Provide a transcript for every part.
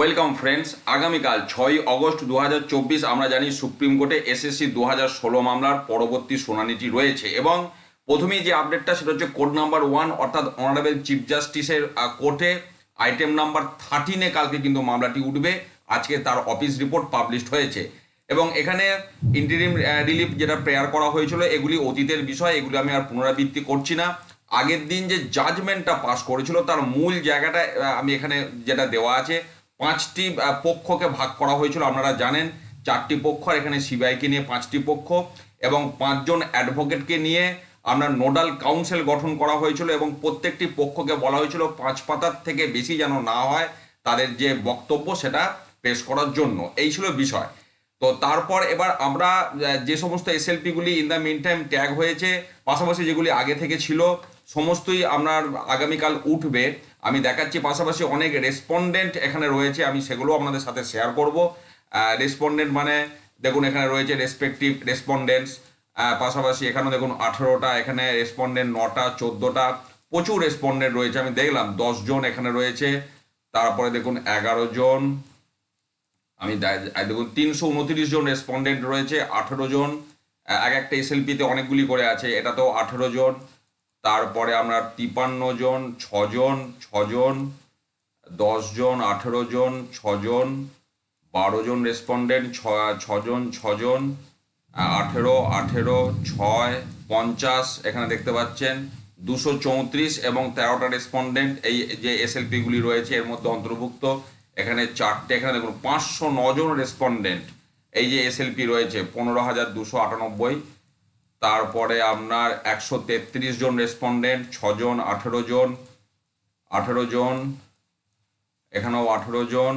Welcome friends, আগামীকাল ছয় August দু হাজার চব্বিশ আমরা জানি সুপ্রিম কোর্টে এসএসসি দু হাজার ষোলো মামলার পরবর্তী শুনানিটি রয়েছে এবং প্রথমেই যে আপডেটটা সেটা হচ্ছে কোড নাম্বার ওয়ান অর্থাৎ অনারেবল চিফ জাস্টিসের কোর্টে আইটেম নাম্বার থার্টিনে কালকে কিন্তু মামলাটি উঠবে। আজকে তার অফিস রিপোর্ট পাবলিশড হয়েছে। এবং এখানে ইন্টারিম রিলিফ যেটা প্রেয়ার করা হয়েছিল, এগুলি অতীতের বিষয়, এগুলি আমি আর পুনরাবৃত্তি করছি না। আগের দিন যে জাজমেন্টটা পাস করেছিল, তার মূল জায়গাটা আমি এখানে যেটা দেওয়া আছে পাঁচটি পক্ষকে ভাগ করা হয়েছিল, আপনারা জানেন। চারটি পক্ষ, আর এখানে সিবিআইকে নিয়ে পাঁচটি পক্ষ। এবং পাঁচজন অ্যাডভোকেটকে নিয়ে আপনার নোডাল কাউন্সিল গঠন করা হয়েছিল এবং প্রত্যেকটি পক্ষকে বলা হয়েছিল পাঁচ পাতার থেকে বেশি যেন না হয় তাদের যে বক্তব্য সেটা পেশ করার জন্য। এই ছিল বিষয়। তো তারপর এবার আমরা যে সমস্ত এসএলপিগুলি in the mean time tag হয়েছে, পাশাপাশি যেগুলি আগে থেকে ছিল, সমস্তই আপনার আগামীকাল উঠবে। আমি দেখাচ্ছি পাশাপাশি অনেক রেসপন্ডেন্ট এখানে রয়েছে, আমি সেগুলো আপনাদের সাথে শেয়ার করব। রেসপন্ডেন্ট মানে দেখুন, এখানে রয়েছে রেসপেক্টিভ রেসপন্ডেন্টস পাশাপাশি এখানেও দেখুন আঠেরোটা, এখানে রেসপন্ডেন্ট নটা, চোদ্দোটা, প্রচুর রেসপন্ডেন্ট রয়েছে। আমি দেখলাম জন এখানে রয়েছে, তারপরে দেখুন এগারো জন, আমি দেখুন তিনশো উনত্রিশ জন রেসপন্ডেন্ট রয়েছে, আঠেরো জন এক একটা এসএলপিতে অনেকগুলি করে আছে, এটা তো আঠেরো জন। তারপরে আমরা তিপান্ন জন, ছজন ছজন, দশ জন, আঠেরো জন, ছজন, বারো জন রেসপন্ডেন্ট ছজন ছজন, আঠেরো আঠেরো, ছয়, পঞ্চাশ, এখানে দেখতে পাচ্ছেন, দুশো চৌত্রিশ এবং তেরোটা রেসপন্ডেন্ট এই যে এসএলপিগুলি রয়েছে, এর মধ্যে অন্তর্ভুক্ত। এখানে চারটে, এখানে দেখুন, পাঁচশো নজন রেসপন্ডেন্ট এই যে এসএলপি রয়েছে, পনেরো হাজার দুশো আটানব্বই। তারপরে আপনার একশো তেত্রিশ জন রেসপন্ডেন্ট ছজন, আঠেরো জন আঠেরো জন, এখানেও আঠেরো জন,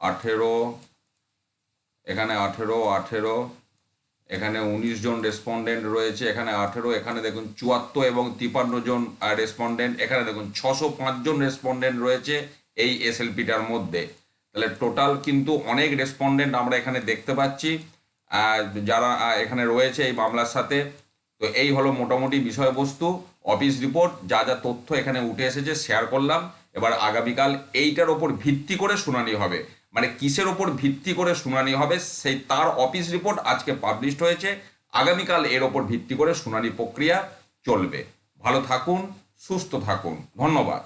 আঠেরো, এখানে আঠেরো আঠেরো, এখানে উনিশ জন রেসপন্ডেন্ট রয়েছে, এখানে আঠেরো, এখানে দেখুন চুয়াত্তর এবং তিপান্ন জন রেসপন্ডেন্ট এখানে দেখুন ছশো জন রেসপন্ডেন্ট রয়েছে এই এসএলপিটার মধ্যে। তাহলে টোটাল কিন্তু অনেক রেসপন্ডেন্ট আমরা এখানে দেখতে পাচ্ছি। যারা এখানে রয়েছে এই মামলার সাথে, তো এই হলো মোটামুটি বিষয়বস্তু, অফিস রিপোর্ট, যা যা তথ্য এখানে উঠে এসেছে শেয়ার করলাম। এবার আগামীকাল এইটার ওপর ভিত্তি করে শুনানি হবে। মানে কিসের ওপর ভিত্তি করে শুনানি হবে, সেই তার অফিস রিপোর্ট আজকে পাবলিশড হয়েছে। আগামীকাল এর ওপর ভিত্তি করে শুনানি প্রক্রিয়া চলবে। ভালো থাকুন, সুস্থ থাকুন। ধন্যবাদ।